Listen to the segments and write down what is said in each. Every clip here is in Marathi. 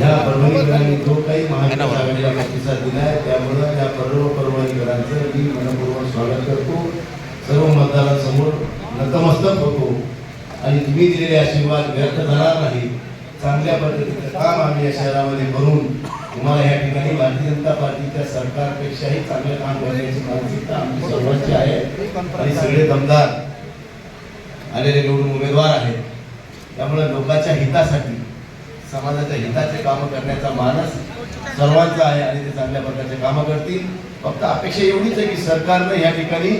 या परभणीकरांनी जो काही महाविकास आघाडीला प्रतिसाद दिला आहे त्यामुळं या पर्व परभणीकरांचं मी मनपूर्वक स्वागत करतो. सर्व मतदारांसमोर नतमस्तक होतो. आणि तुम्ही दिलेले आशीर्वाद व्यर्थ जाणार नाही. चांगल्या पद्धतीचं काम आम्ही या शहरामध्ये करून तुम्हाला या ठिकाणी भारतीय जनता पार्टीच्या सरकारपेक्षाही चांगलं काम करण्याची मानसिकता आमची सर्वांची आहे. आणि सगळे दमदार आलेले निवडून उमेदवार आहेत. त्यामुळे लोकांच्या हितासाठी समाजाच्या हिताचे कामं करण्याचा मानस सर्वांचा आहे आणि ते चांगल्या प्रकारचे कामं करतील. फक्त अपेक्षा एवढीच आहे की सरकारनं या ठिकाणी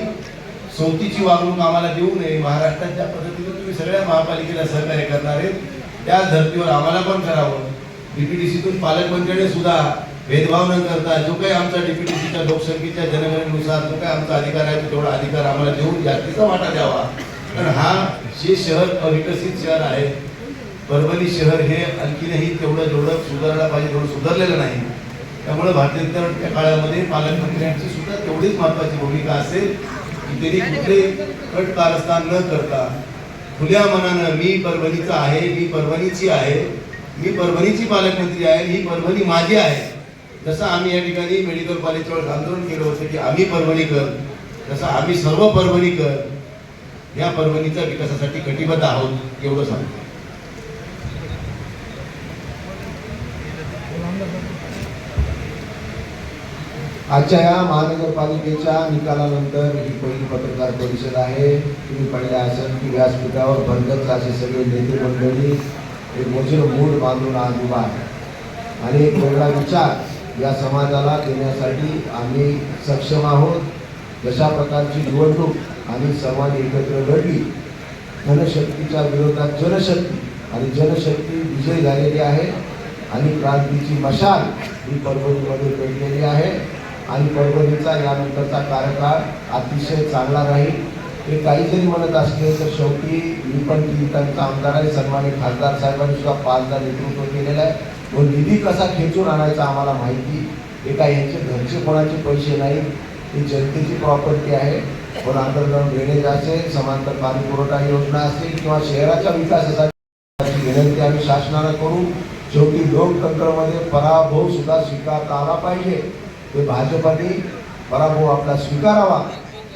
सोबतीची वागणूक आम्हाला देऊ नये. महाराष्ट्रात ज्या पद्धतीने तुम्ही सगळ्या महापालिकेला सहकार्य करणार आहेत त्या धर्तीवर आम्हाला पण करावं. डीपीडीसीतून पालकमंत्र्याने सुद्धा भेदभाव न करता जो काही आमचा डीपीडीसीच्या लोकसंख्येच्या जनगणनेनुसार जो काही आमचा अधिकार आहे तो तेवढा अधिकार आम्हाला देऊन जास्तीचा वाटा द्यावा. कारण हा जे शहर अविकसित शहर आहे परभणी शहर हे आणखीनही तेवढं जेवढं सुधारायला पाहिजे तेवढं सुधारलेलं नाही. त्यामुळे भारतीय त्या काळामध्ये पालकमंत्र्यांची सुद्धा तेवढीच महत्वाची भूमिका असेल की त्यांनी कुठले कट कारस्थान न करता खुल्या मनानं मी परभणीचा आहे मी परभणीची आहे मी परभणीची पालकमंत्री आहे ही परभणी माझी आहे. जसं आम्ही या ठिकाणी मेडिकल कॉलेजवर आंदोलन केलं होतं की आम्ही परभणीकर तसं आम्ही सर्व परभणीकर या परभणीच्या विकासासाठी कटिबद्ध आहोत एवढं सांगतो. आजच्या या महानगरपालिकेच्या निकालानंतर ही पहिली पत्रकार परिषद आहे. तुम्ही पाहिलं असेल की व्यासपीठावर बंदच असे सगळे नेते मंडळी एक वज्र मूड बांधून आज उभा आहे. आणि एक वेगळा विचार या समाजाला देण्यासाठी आम्ही सक्षम आहोत. जशा प्रकारची निवडणूक आणि समाज एकत्र लढली धनशक्तीच्या विरोधात जनशक्ती आणि जनशक्ती विजय झालेली आहे आणि क्रांतीची मशाल ही परभणीमध्ये पेटलेली आहे. आणि परभणीचा यानंतरचा कार्यकाळ अतिशय चांगला राहील. हे काही जरी म्हणत असले तर शेवटी मी पण त्यांचा आमदार आहे सन्मानित खासदार साहेबांनी सुद्धा पाचदा नेतृत्व केलेलं आहे. व निधी कसा खेचून आणायचा आम्हाला माहिती हे काय यांचे घरचे कोणाचे पैसे नाही. ही जनतेची प्रॉपर्टी आहे. पण अंतर्गत ड्रेनेज असेल समांतर पाणी पुरवठा योजना असेल किंवा शहराच्या विकासासाठी विनंती आम्ही शासनाला करू. शेवटी लोकतंत्रामध्ये पराभव सुद्धा स्वीकारता आला पाहिजे. ते भाजपाने पराभव आपला स्वीकारावा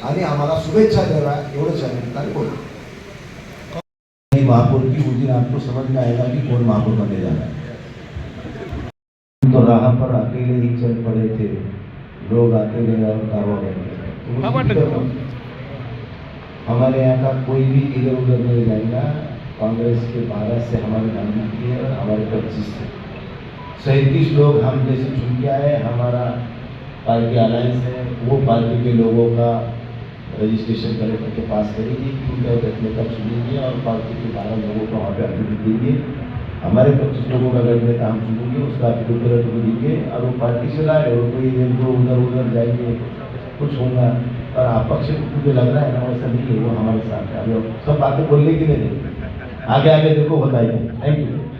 आणि आम्हाला शुभेच्छा द्याव्या एवढंच या निमित्ताने बोलतो महापौर की उस दिन आपको समझ में आएगा कि कौन महापौर बनने जा रहा है तो राह पर अकेले ही चल पड़े थे लोग आते गए और कारवा बन हमारे यहाँ का कोई भी इधर उधर नहीं जाएगा. कांग्रेस के बारह से हमारे गांधी की है और हमारे पच्चीस से। सैंतीस लोग हम जैसे चुन के आए हमारा पार्टी अलायंस है, वो पार्टी के लोगों का रजिस्ट्रेशन कलेक्टर के पास करेगी कि उनका बैठने का चुनेंगे और पार्टी के बारह लोगों को वहाँ पे देंगे। हमारे पच्चीस लोगों का नेता हम चुनेंगे उसका कलेक्टर को देंगे और वो पार्टी से लाए और कोई दो उधर उधर जाएँगे, कुछ होगा। और आपक्ष मुझे लग रहा है ना, वैसा नहीं है, वो हमारे साथ है। सब बातें बोलने की नहीं। आगे आगे देखो, बताइए। Thank you